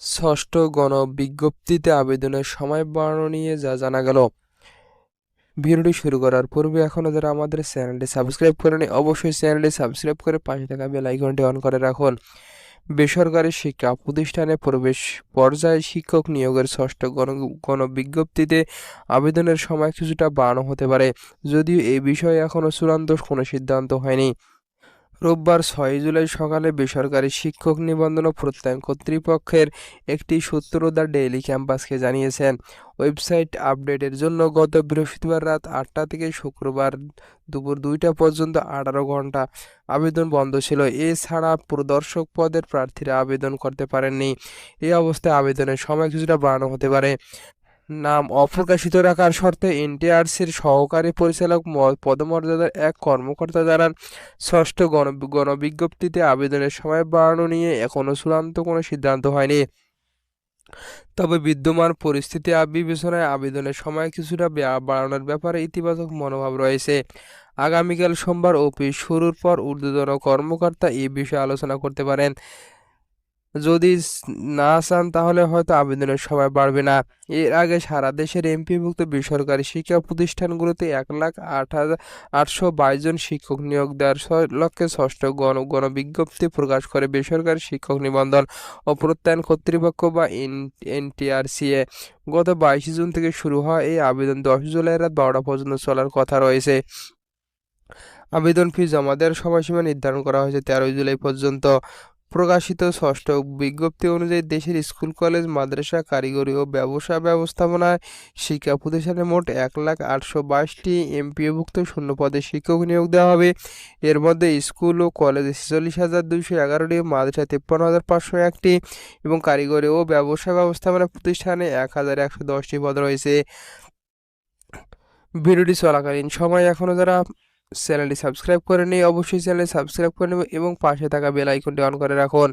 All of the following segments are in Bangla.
ষষ্ঠ গণবিজ্ঞপ্তিতে আবেদনের সময় বাড়ানো নিয়ে যা জানা গেল। ভিডিওটি শুরু করার পূর্বে এখনও যারা আমাদের চ্যানেলটি সাবস্ক্রাইব করেনি অবশ্যই চ্যানেলটি সাবস্ক্রাইব করে পাশে থাকা বেল আইকনটি অন করে রাখুন। বেসরকারি শিক্ষা প্রতিষ্ঠানে প্রবেশ পর্যায়ে শিক্ষক নিয়োগের ষষ্ঠ গণ, গণবিজ্ঞপ্তিতে আবেদনের সময় কিছুটা বাড়ানো হতে পারে, যদিও এই বিষয়ে এখনও চূড়ান্ত কোনো সিদ্ধান্ত হয়নি। রোববার ছয় জুলাই সকালে বেসরকারি শিক্ষক নিবন্ধন ও প্রত্যয়ন কর্তৃপক্ষের একটি সূত্র দ্য ডেইলি ক্যাম্পাসকে জানিয়েছেন। ওয়েবসাইট আপডেটের জন্য গত বৃহস্পতিবার রাত আটটা থেকে শুক্রবার দুপুর দুইটা পর্যন্ত আঠারো ঘণ্টা আবেদন বন্ধ ছিল। এছাড়া প্রদর্শক পদের প্রার্থীরা আবেদন করতে পারেননি। এই অবস্থায় আবেদনের সময় কিছুটা বাড়ানো হতে পারে। নাম অপ্রকাশিত রাখার শর্তে এনটিআরসির সহকারী পরিচালক পদমর্যাদার এক কর্মকর্তা জানান, ষষ্ঠ গণ গণবিজ্ঞপ্তিতে আবেদনের সময় বাড়ানো নিয়ে এখনও চূড়ান্ত কোনো সিদ্ধান্ত হয়নি। তবে বিদ্যমান পরিস্থিতি বিবেচনায় আবেদনের সময় কিছুটা বাড়ানোর ব্যাপারে ইতিবাচক মনোভাব রয়েছে। আগামীকাল সোমবার অফিস শুরুর পর ঊর্ধ্বতন কর্মকর্তা এই বিষয়ে আলোচনা করতে পারেন। যদি না চান তাহলে হয়তো আবেদনের সময় বাড়বে না। এর আগে সারা দেশের এমপিভুক্ত বেসরকারি শিক্ষা প্রতিষ্ঠানগুলোতে এক লাখ আট হাজার আটশো বাইশ জন শিক্ষক নিয়োগ দেওয়ার লক্ষ্যে ষষ্ঠ গণ, গণবিজ্ঞপ্তি প্রকাশ করে বেসরকারি শিক্ষক নিবন্ধন ও প্রত্যয়ন কর্তৃপক্ষ বা এন, এনটিআরসিএ। গত বাইশে জুন থেকে শুরু হওয়া এই আবেদন। দশ জুলাই রাত বারোটা পর্যন্ত চলার কথা রয়েছে। আবেদন ফি জমা দেওয়ার সময়সীমা নির্ধারণ করা হয়েছে তেরোই জুলাই পর্যন্ত। প্রকাশিত ষষ্ঠ বিজ্ঞপ্তি অনুযায়ী দেশের স্কুল, কলেজ, মাদ্রাসা, কারিগরি ও ব্যবসা ব্যবস্থাপনায় শিক্ষা প্রতিষ্ঠানে মোট এক লাখ আটশো বাইশটি এমপিওভুক্ত শূন্য পদে শিক্ষক নিয়োগ দেওয়া হবে। এর মধ্যে স্কুল ও কলেজে ছেচল্লিশ হাজার দুইশো এগারোটি, মাদ্রাসা তিপ্পান্ন হাজার পাঁচশো একটি এবং কারিগরি ও ব্যবসা ব্যবস্থাপনা প্রতিষ্ঠানে এক হাজার একশো দশটি পদ রয়েছে। ভিডিওটি চলাকালীন সময় এখনও যারা চ্যানেলটি সাবস্ক্রাইব করে নিই অবশ্যই চ্যানেলটি সাবস্ক্রাইব করে নেবে এবং পাশে থাকা বেল আইকনটি অন করে রাখুন।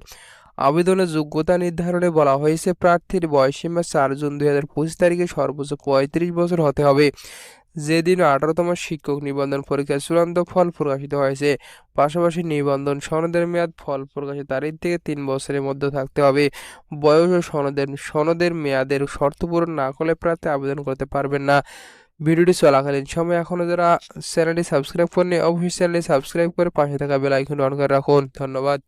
আবেদনের যোগ্যতা নির্ধারণে বলা হয়েছে, প্রার্থীর বয়সীমা চার জুন দুই হাজার পঁচিশ তারিখে সর্বোচ্চ পঁয়ত্রিশ বছর হতে হবে। যেদিন আঠারোতম শিক্ষক নিবন্ধন পরীক্ষার চূড়ান্ত ফল প্রকাশিত হয়েছে, পাশাপাশি নিবন্ধন সনদের মেয়াদ ফল প্রকাশের তারিখ থেকে তিন বছরের মধ্যে থাকতে হবে। বয়স ও সনদের সনদের মেয়াদের শর্ত পূরণ না করলে প্রার্থী আবেদন করতে পারবেন না। ভিডিওটি চলাকালীন সময় এখনও যারা চ্যানেলটি সাবস্ক্রাইব করেনি অবশ্যই চ্যানেলটি সাবস্ক্রাইব করে পাশে থাকা বেল আইকন অন করে রাখুন। ধন্যবাদ।